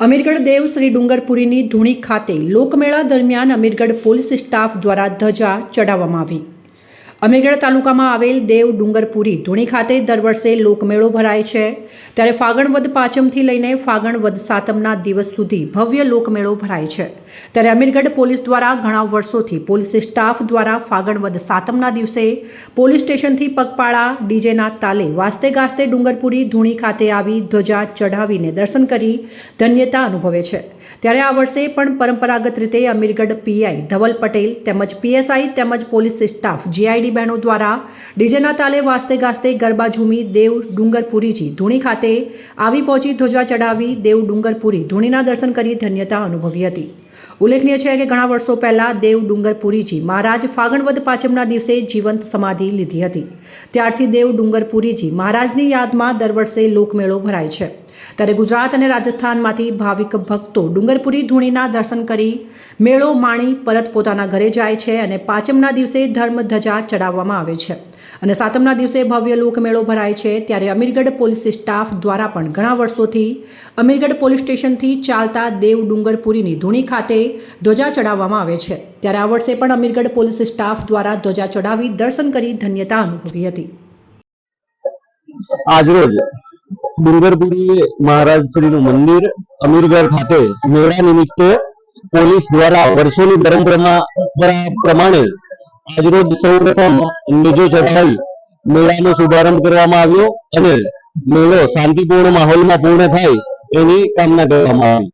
અમીરગઢ દેવ શ્રી ડુંગરપુરીની ધૂણી ખાતે લોકમેળા દરમિયાન Amirgadh police staff દ્વારા ધજા ચડાવવામાં આવી. અમીરગઢ તાલુકામાં આવેલ દેવ ડુંગરપુરી ધૂણી ખાતે દર વર્ષે લોકમેળો ભરાય છે. ત્યારે ફાગણ વદ પાંચમથી લઈને ફાગણ વદ સાતમના દિવસ સુધી ભવ્ય લોકમેળો ભરાય છે. ત્યારે અમીરગઢ પોલીસ દ્વારા ઘણા વર્ષોથી પોલીસ સ્ટાફ દ્વારા ફાગણ વદ સાતમના દિવસે પોલીસ સ્ટેશનથી પગપાળા ડીજેના તાલે વાસ્તે ગાસ્તે ડુંગરપુરી ધૂણી ખાતે આવી ધ્વજા ચઢાવીને દર્શન કરી ધન્યતા અનુભવે છે. ત્યારે આ વર્ષે પણ પરંપરાગત રીતે અમીરગઢ પીઆઈ ધવલ પટેલ તેમજ પીએસઆઈ તેમજ પોલીસ સ્ટાફ જીઆઈડી બહેનો દ્વારા ડીજેના તાલે વાસ્તે ગાસ્તે ગરબા ઝૂમી દેવ ડુંગરપુરીજી ધૂણી ખાતે આવી પહોંચી ધ્વજા ચડાવી દેવ ડુંગરપુરી ધૂણીના દર્શન કરી ધન્યતા અનુભવી હતી. ઉલ્લેખનીય છે કે ઘણા વર્ષો પહેલા દેવ ડુંગરપુરીજી મહારાજ ફાગણવદ પાંચમના દિવસે જીવંત સમાધિ લીધી હતી. ત્યારથી દેવ ડુંગરપુરીજી મહારાજની યાદમાં દર વર્ષે લોકમેળો ભરાય છે. ત્યારે ગુજરાત અને રાજસ્થાનમાંથી ભાવિક ભક્તો ડુંગરપુરી ધૂણીના દર્શન કરી મેળો માણી પરત પોતાના ઘરે જાય છે અને પાંચમના દિવસે ધર્મ ધજા ચડાવવામાં આવે છે. અને સાતમના દિવસે ભવ્ય લોકમેળો ભરાય છે ત્યારે અમીરગઢ પોલીસ સ્ટાફ દ્વારા પણ ઘણા વર્ષોથી અમીરગઢ પોલીસ સ્ટેશનથી ચાલતા દેવ ડુંગરપુરીની ધૂણી ખાતે ધ્વજા ચડાવવામાં આવે છે. ત્યારે આ વર્ષે પણ અમીરગઢ પોલીસ સ્ટાફ દ્વારા ધ્વજા ચડાવી દર્શન કરી ધન્યતા અનુભવી હતી. આજરોજ ડુંગરપુરી મહારાજ શ્રીનું મંદિર અમીરગઢ ખાતે મેળા નિમિત્તે પોલીસ દ્વારા વર્ષોની પરંપરા પ્રમાણે આજરોજ સૌપ્રથમ મેજો ચઢાવી મેળાનો શુભારંભ કરવામાં આવ્યો અને મેળો શાંતિપૂર્ણ માહોલમાં પૂર્ણ થાય એની કામના કરવામાં આવી.